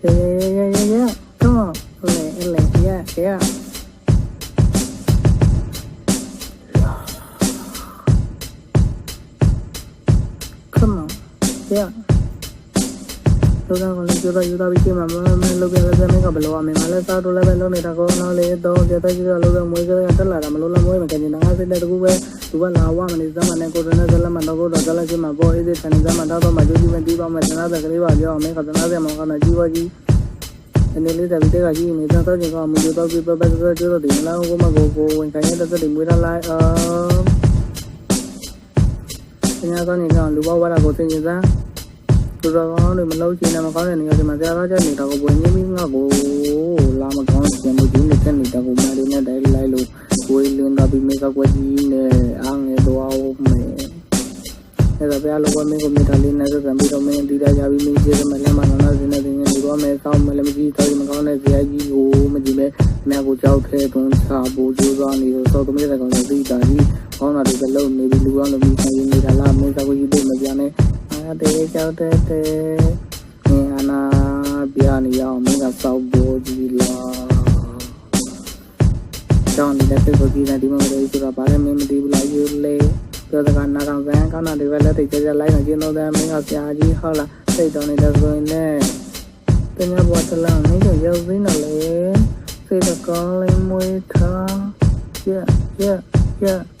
Yeah, yeah, yeah, yeah, yeah. Come on. Ele, ele, yeah, yeah. Come on. Yeah. လောကကိုလည်းကြိုးစားယူသားပြီးချိန်မှာမမလုပ်ပြလည်းပြမင်းကဘယ်လိုအမေမလဲစားတော့လည်းပဲလုပ်နေတာကောနော်လေတော့ကြတဲ့ကြီးကလို့ပဲမွေးကြရတက်လာတာမလို့လည်းမွေးမကင်းနေတာငါစိတ်တဲ့တကူပဲသူကလာဝမနေစမ်းမနဲ့ကိုရနဲ့ဇလမတော့တော့ဇလချင်းမှာပေါ်အေးတဲ့တန်စမ်းမှာတော့မှကြိုးကြီးမတီးပါမယ်တနာတဲ့ကလေးပါပြောအမေကတနာတဲ့မောင်ကလည်းကြီးဝကြီးအနေလေးတဲ့တဲ့ကကြီးနေတော့တော့ကျင်ကမူတော့ပြပပပကျတော့ဒီလာကိုမကိုကိုဝင်ခိုင်းတဲ့တဲ့မွေးလာလိုက်အော်။ညာတော့နေကလူဘဝရကိုသင်ကျစား သူတော်ကောင်းတွေမလုပ်ချင်တဲ့မကောင်းတဲ့နေရာတွေမှာဆရာတော်ကျနေတာကိုဝင်ရင်းပြီးငါကိုလာမကောင်းချင်မှုဒီနေတဲ့နေတာကိုမရီနဲ့တိုင်းလိုက်လို့ကိုယ်လင်းတော့ပြီးမိကကွက်ကြီးနဲ့အားငယ်တော့မယ်အဲ့ဒါပြလို့ကမင်းကိုမိသားလေးနဲ့ဆက်ဆံပြီးတော့မင်းဒီတာကြပြီးမင်းကျေးဇူးမလဲမနာစင်းတဲ့ငယ်လူတော့မယ်စောင်းမလဲမကြည့်တော့မကောင်းတဲ့ဇာကြီးကိုမကြည့်မဲအများကိုကြောက်ထဲသွန်းချဖို့ကြိုးစားနေတော့သောသမီးတဲ့ကောင်တွေသိတာကြီးကောင်းတာတွေလုံးနေပြီးလူအောင်လို့ပြီးဆိုင်နေတာလားမင်းကကိုကြီးတို့မပြန်နဲ့ တေကြောက်တဲ့တဲ့ငင်အနာပြနေရအောင်မင်းကစောက်ပေါ်ကြီးလားကြောင်းနေတဲ့ပြကိုကြီးတဲ့ဒီမှာလေးဆိုတာဗာလဲမင်းမသိဘူးလားယူလေပြောစကားနားထောင်စမ်းကောင်းတာတွေပဲလက်ထိတ်ကြကြလိုက်နေကျင်းတော့တဲ့မင်းကဆရာကြီးဟုတ်လားစိတ်တော်နေတဲ့ဆိုရင်လည်းတ냐ဘဝတလားမင်းတို့ရောက်သေးနော်လေစိတ်တကောင်းလေးမွေးထား yeah yeah yeah